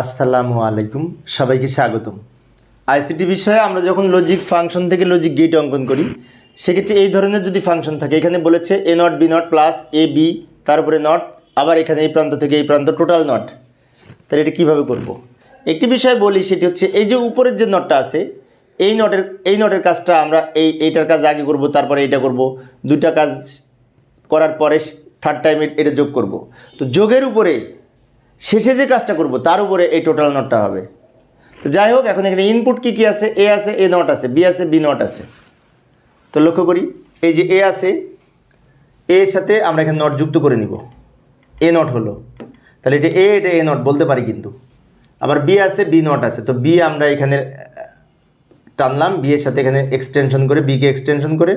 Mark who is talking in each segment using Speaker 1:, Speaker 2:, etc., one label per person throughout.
Speaker 1: আসসালামু আলাইকুম, সবাইকে স্বাগতম। আইসিটি বিষয়ে আমরা যখন লজিক ফাংশন থেকে লজিক গেট অঙ্কন করি, সেক্ষেত্রে এই ধরনের যদি ফাংশন থাকে, এখানে বলেছে A not B not plus A B তারপরে নট আবার এখানে এই প্রান্ত থেকে এই প্রান্ত টোটাল নট তাহলে এটা কীভাবে করব। একটি বিষয় বলি, সেটি হচ্ছে এই যে উপরের যে নটটা আছে, এই নটের এই নটের কাজটা আমরা এই, এইটার কাজ আগে করব, তারপরে এইটা করব। দুইটা কাজ করার পরে থার্ড টাইম এটা যোগ করব। তো যোগের উপরে শেষে যে কাজটা করব, তার উপরে এই টোটাল নটটা হবে। তো যাই হোক, এখন এখানে ইনপুট কী কী আছে? এ আছে এ নট আছে বি আছে বি নট আছে। তো লক্ষ্য করি, এই যে এ আছে এর সাথে আমরা এখানে নট যুক্ত করে নিব। এ নট হলো। তাহলে এটা এ এটা এ নট বলতে পারি কিন্তু। আবার বি আছে বি নট আছে। তো বি আমরা এখানে টানলাম বি এর সাথে এখানে এক্সটেনশন করে বিকে এক্সটেনশন করে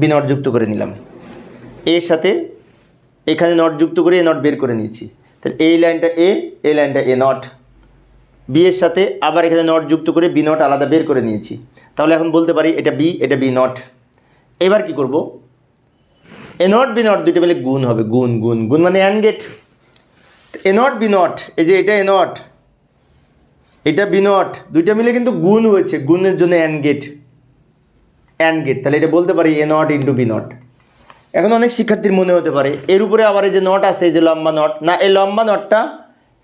Speaker 1: বি নট যুক্ত করে নিলাম। এর সাথে এখানে নট যুক্ত করে এ নট বের করে নিয়েছি। তাহলে এই লাইনটা এ এই লাইনটা এ নট বি এর সাথে আবার এখানে নট যুক্ত করে বি নট আলাদা বের করে নিয়েছি। তাহলে এখন বলতে পারি এটা বি এটা বি নট এবার কি করব? এ নট বি নট দুইটা মিলে গুণ হবে। গুণ গুণ গুণ মানে and gate A not B not এই যে এটা এ নট এটা বি নট দুইটা মিলে কিন্তু গুণ হয়েছে। গুণের জন্য অ্যান্ড গেট অ্যান্ড গেট তাহলে এটা বলতে পারি A not into B not এখন অনেক শিক্ষার্থীর মনে হতে পারে, এর উপরে আবার এই যে নট আছে, এই যে লম্বা নট, না, এই লম্বা নটটা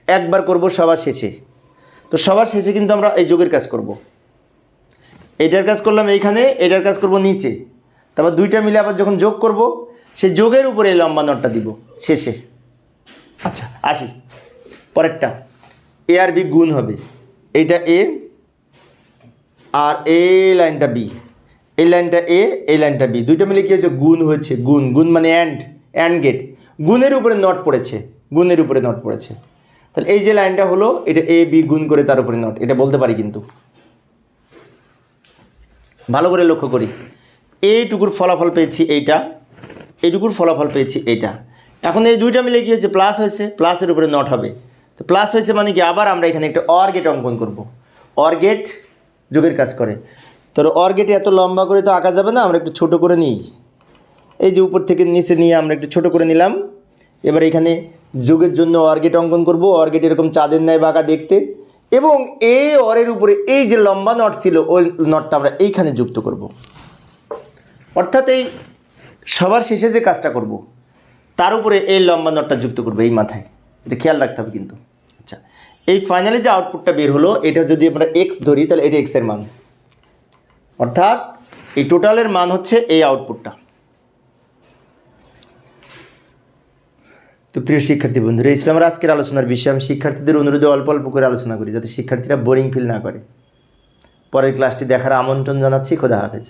Speaker 1: একবার করব, সবার শেষে। তো সবার শেষে কিন্তু আমরা এই যোগের কাজ করব। এটার কাজ করলাম এইখানে, এটার কাজ করব নিচে। তারপর দুইটা মিলে আবার যখন যোগ করব সে যোগের উপরে এই লম্বা নটটা দিব, শেষে। আচ্ছা আসি। পরেরটা, এ আর বি গুণ হবে। এইটা এ, আর এ লাইনটা বি। এই লাইনটা এ, এই লাইনটা বি। দুইটা মিলে কী হয়েছে? গুণ হয়েছে। গুণ গুণ মানে অ্যান্ড অ্যান্ড গেট গুণের উপরে নট পড়েছে। গুণের উপরে নট পড়েছে। তাহলে এই যে লাইনটা হলো, এটা এ, বি গুণ করে তার উপরে নট এটা বলতে পারি কিন্তু। ভালো করে লক্ষ্য করি। এইটুকুর ফলাফল পেয়েছি এইটা। এইটুকুর ফলাফল পেয়েছি এইটা। এখন এই দুইটা মিলে কী হয়েছে? প্লাস হয়েছে। প্লাসের উপরে নট হবে। তো প্লাস হয়েছে মানে কি? আবার আমরা এখানে একটা অর গেট অঙ্কন করব। অর গেট যোগের কাজ করে। তো অর গেটে এত লম্বা করে তো আঁকা যাবে না, আমরা একটু ছোট করে নিই। এই যে উপর থেকে নিচে নিয়ে আমরা একটু ছোট করে নিলাম। এবার এখানে যোগের জন্য অর্গেট অঙ্কন করব অর্গেট এরকম চাঁদের ন্যায় বাঁকা দেখতে। এবং এই অরের উপরে এই যে লম্বা নট ছিল, ওই নটটা আমরা এইখানে যুক্ত করব। অর্থাৎ এই সবার শেষে যে কাজটা করব, তার উপরে এই লম্বা নটটা যুক্ত করব এই মাথায়। এটা খেয়াল রাখতে হবে কিন্তু। আচ্ছা এই ফাইনালি যে আউটপুটটা বের হলো, এটা যদি আমরা এক্স ধরি, তাহলে এটা এক্সের মান। অর্থাৎ এই টোটালের মান হচ্ছে এই আউটপুটটা তো প্রিয় শিক্ষার্থী বন্ধুরা, এই ছিল আমার আজকের আলোচনার বিষয়। আমি শিক্ষার্থীদের অনুরোধে অল্প অল্প করে আলোচনা করি, যাতে শিক্ষার্থীরা বোরিং ফিল না করে। পরের ক্লাসটি দেখার আমন্ত্রণ জানাচ্ছি। খোদা হাফেজ।